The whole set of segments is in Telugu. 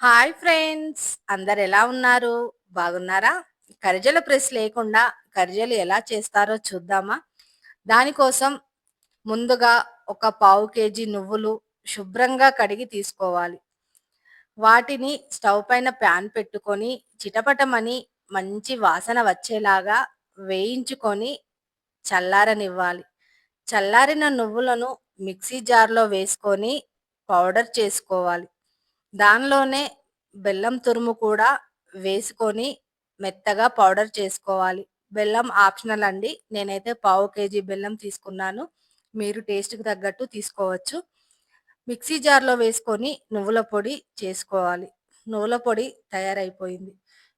హాయ్ ఫ్రెండ్స్ అందరు ఎలా ఉన్నారు? బాగున్నారా? కరిజల ప్రెస్ లేకుండా కరిజలు ఎలా చేస్తారో చూద్దామా? దానికోసం ముందుగా ఒక పావు కేజీ నువ్వులు శుభ్రంగా కడిగి తీసుకోవాలి. వాటిని స్టవ్ పైన ప్యాన్ పెట్టుకొని చిటపటమని మంచి వాసన వచ్చేలాగా వేయించుకొని చల్లారనివ్వాలి. చల్లారిన నువ్వులను మిక్సీ జార్లో వేసుకొని పౌడర్ చేసుకోవాలి. దానిలోనే బెల్లం తురుము కూడా వేసుకొని మెత్తగా పౌడర్ చేసుకోవాలి. బెల్లం ఆప్షనల్ అండి. నేనైతే పావు కేజీ బెల్లం తీసుకున్నాను. మీరు టేస్ట్కి తగ్గట్టు తీసుకోవచ్చు. మిక్సీ జార్లో వేసుకొని నువ్వుల పొడి చేసుకోవాలి. నువ్వుల పొడి తయారైపోయింది.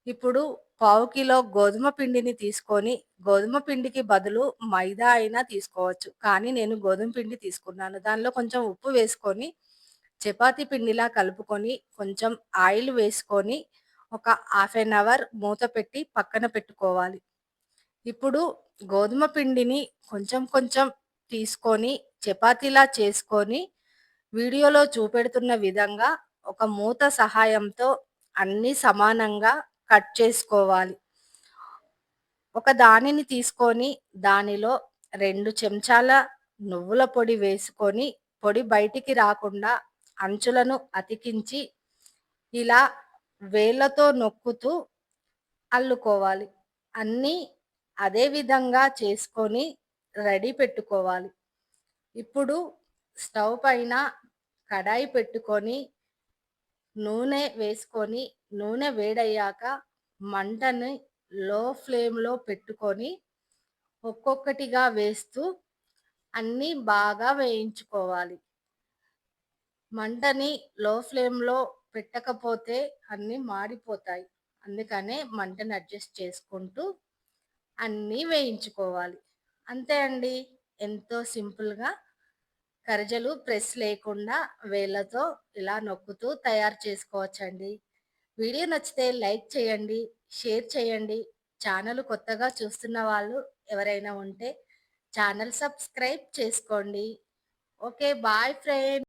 ఇప్పుడు పావు కిలో గోధుమ పిండిని తీసుకొని గోధుమ పిండికి బదులు మైదా అయినా తీసుకోవచ్చు. కానీ నేను గోధుమ పిండి తీసుకున్నాను. దానిలో కొంచెం ఉప్పు వేసుకొని చపాతీ పిండిలా కలుపుకొని కొంచెం ఆయిల్ వేసుకొని ఒక హాఫ్ అన్ అవర్ మూత పెట్టి పక్కన పెట్టుకోవాలి. ఇప్పుడు గోధుమ పిండిని కొంచెం కొంచెం తీసుకొని చపాతీలా చేసుకొని వీడియోలో చూపెడుతున్న విధంగా ఒక మూత సహాయంతో అన్ని సమానంగా కట్ చేసుకోవాలి. ఒక దానిని తీసుకొని దానిలో రెండు చెంచాల నువ్వుల పొడి వేసుకొని పొడి బయటికి రాకుండా అంచులను అతికించి ఇలా వేళ్ళతో నొక్కుతూ అల్లుకోవాలి. అన్నీ అదే విధంగా చేసుకొని రెడీ పెట్టుకోవాలి. ఇప్పుడు స్టవ్ పైన కడాయి పెట్టుకొని నూనె వేసుకొని నూనె వేడయ్యాక మంటని లో ఫ్లేమ్లో పెట్టుకొని ఒక్కొక్కటిగా వేస్తూ అన్నీ బాగా వేయించుకోవాలి. మంటని లో ఫ్లేమ్లో పెట్టకపోతే అన్నీ మాడిపోతాయి. అందుకనే మంటని అడ్జస్ట్ చేసుకుంటూ అన్నీ వేయించుకోవాలి. అంతే అండి. ఎంతో సింపుల్గా కరజలు ప్రెస్ లేకుండా వేళ్ళతో ఇలా నొక్కుతూ తయారు చేసుకోవచ్చండి. వీడియో నచ్చితే లైక్ చేయండి షేర్ చేయండి. ఛానల్ కొత్తగా చూస్తున్న వాళ్ళు ఎవరైనా ఉంటే ఛానల్ సబ్స్క్రైబ్ చేసుకోండి. Okay bye friend.